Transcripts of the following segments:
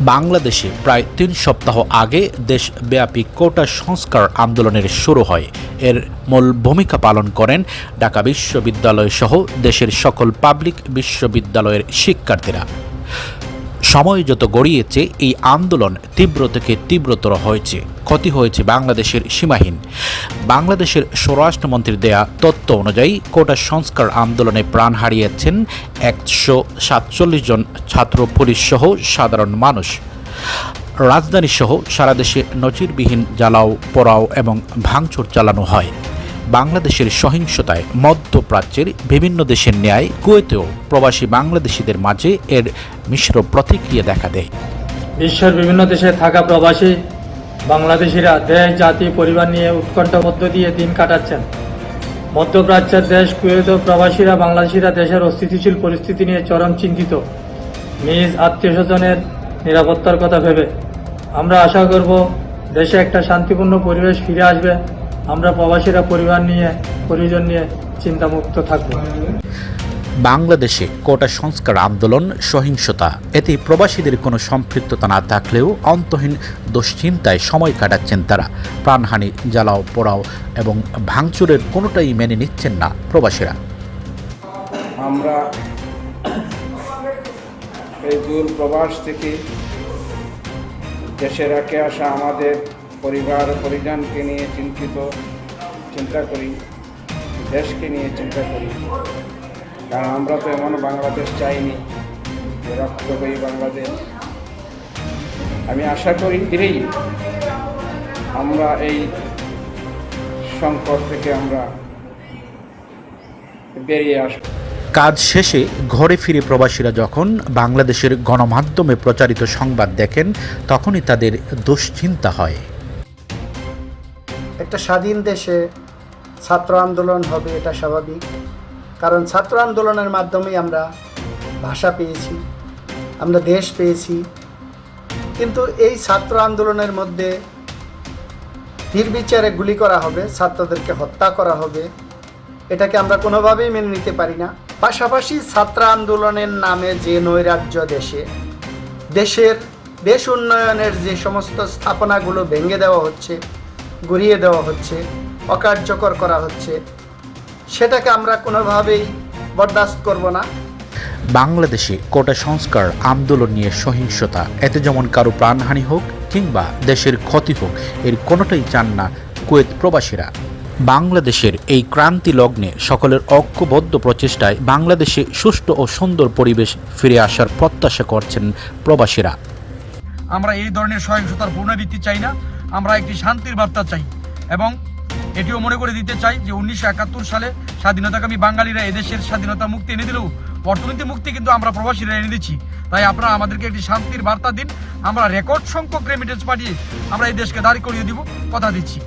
বাংলাদেশে প্রায় তিন সপ্তাহ আগে দেশব্যাপী কোটা সংস্কার আন্দোলনের শুরু হয়। এর মূল ভূমিকা পালন করেন ঢাকা বিশ্ববিদ্যালয় সহ দেশের সকল পাবলিক বিশ্ববিদ্যালয়ের শিক্ষার্থীরা। সময় যত গড়িয়েছে, এই আন্দোলন তীব্র থেকে তীব্রতর হয়েছে। ক্ষতি হয়েছে বাংলাদেশের সীমাহীন। বাংলাদেশের স্বরাষ্ট্রমন্ত্রীর দেয়া তথ্য অনুযায়ী, কোটা সংস্কার আন্দোলনে প্রাণ হারিয়েছেন একশো সাতচল্লিশ জন ছাত্র পুলিশ সহ সাধারণ মানুষ। রাজধানী সহ সারা দেশে নজিরবিহীন জ্বালাও, পোড়াও এবং ভাঙচুর চালানো হয়। বাংলাদেশের সহিংসতায় মধ্যপ্রাচ্যের বিভিন্ন দেশের ন্যায় কুয়েতেও প্রবাসী বাংলাদেশিদের মাঝে এর মিশ্র প্রতিক্রিয়া দেখা দেয়। বিশ্বের বিভিন্ন দেশে থাকা প্রবাসী বাংলাদেশিরা দেশ, জাতি, পরিবার নিয়ে উৎকণ্ঠ মধ্য দিয়ে দিন কাটাচ্ছেন। মধ্যপ্রাচ্যের দেশ, কুয়েত প্রবাসীরা বাংলাদেশিরা দেশের অস্থিতিশীল পরিস্থিতি নিয়ে চরম চিন্তিত। নিজ আত্মীয় স্বজনের নিরাপত্তার কথা ভেবে। আমরা আশা করব দেশে একটা শান্তিপূর্ণ পরিবেশ ফিরে আসবে। আমরা প্রবাসীরা পরিবার নিয়ে পরিজন নিয়ে চিন্তামুক্ত থাকব। বাংলাদেশে কোটা সংস্কার আন্দোলন সহিংসতা এতে প্রবাসীদের কোনো সম্পৃক্ততা না থাকলেও অন্তহীন দুশ্চিন্তায় সময় কাটাচ্ছেন তারা। প্রাণহানি জ্বালাও পোড়াও এবং ভাঙচুরের কোনোটাই মেনে নিচ্ছেন না প্রবাসীরা। আমরা এই দূর প্রবাস থেকে দেশে রেখে আসা আমাদের পরিবার পরিজনকে নিয়ে চিন্তিত, চিন্তা করি, দেশকে নিয়ে চিন্তা করি। কারণ আমরা তো এমন বাংলাদেশ চাইনি যে বাংলাদেশ। আমি আশা করি ধীরেই আমরা এই সংকট থেকে আমরা বেরিয়ে আসব কাজ শেষে ঘরে ফিরে প্রবাসীরা যখন বাংলাদেশের গণমাধ্যমে প্রচারিত সংবাদ দেখেন, তখনই তাদের দুশ্চিন্তা হয়। একটা স্বাধীন দেশে ছাত্র আন্দোলন হবে, এটা স্বাভাবিক। কারণ ছাত্র আন্দোলনের মাধ্যমেই আমরা ভাষা পেয়েছি, আমরা দেশ পেয়েছি। কিন্তু এই ছাত্র আন্দোলনের মধ্যে নির্বিচারে গুলি করা হবে, ছাত্রদেরকে হত্যা করা হবে, এটাকে আমরা কোনোভাবেই মেনে নিতে পারি না। পাশাপাশি ছাত্র আন্দোলনের নামে যে নৈরাজ্য দেশে, দেশের দেশ উন্নয়নের যে সমস্ত স্থাপনাগুলো ভেঙে দেওয়া হচ্ছে গড়িয়ে দেওয়া হচ্ছে অকার্যকর করা হচ্ছে। সেটাকে আমরা কোনোভাবেই বরদাস্ত করব না। বাংলাদেশে কোটা সংস্কার আন্দোলন নিয়ে সহিংসতা এতে যেমন কারও প্রাণহানি হোক কিংবা দেশের ক্ষতি হোক এর কোনোটাই চান না কুয়েত প্রবাসীরা। বাংলাদেশের এই ক্রান্তি লগ্নে সকলের ঐক্যবদ্ধ প্রচেষ্টায় বাংলাদেশে সুষ্ঠু ও সুন্দর পরিবেশ ফিরে আসার প্রত্যাশা করছেন প্রবাসীরা। আমরা এই ধরনের সহিংসতার পুনরাবৃত্তি চাই না। আমরা একটি শান্তির বার্তা চাই এবং এটিও মনে করে দিতে চাই যে উনিশশো একাত্তর সালে স্বাধীনতাকামী বাঙালিরা এদেশের স্বাধীনতা মুক্তি এনে দিলেও অর্থনীতি মুক্তি কিন্তু আমরা প্রবাসীরা এনে দিচ্ছি। তাই আপনারা আমাদেরকে একটি শান্তির বার্তা দিন, আমরা রেকর্ড সংখ্যক রেমিটেন্স পাঠিয়ে আমরা এই দেশকে দাঁড়ি করিয়ে দিব, কথা দিচ্ছি।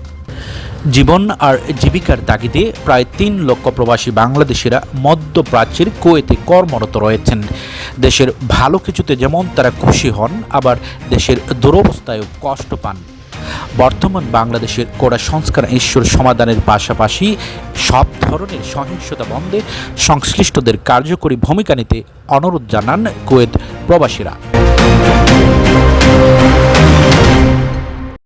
জীবন আর জীবিকার তাগিদে প্রায় তিন লক্ষ প্রবাসী বাংলাদেশিরা মধ্যপ্রাচ্যের কুয়েতে কর্মরত রয়েছেন। দেশের ভালো কিছুতে যেমন তারা খুশি হন, আবার দেশের দুরবস্থায়ও কষ্ট পান। বর্তমান বাংলাদেশের কোড়া সংস্কার ইস্যুর সমাধানের পাশাপাশি সব ধরনের সহিংসতা বন্ধে সংশ্লিষ্টদের কার্যকরী ভূমিকা নিতে অনুরোধ জানান কুয়েত প্রবাসীরা।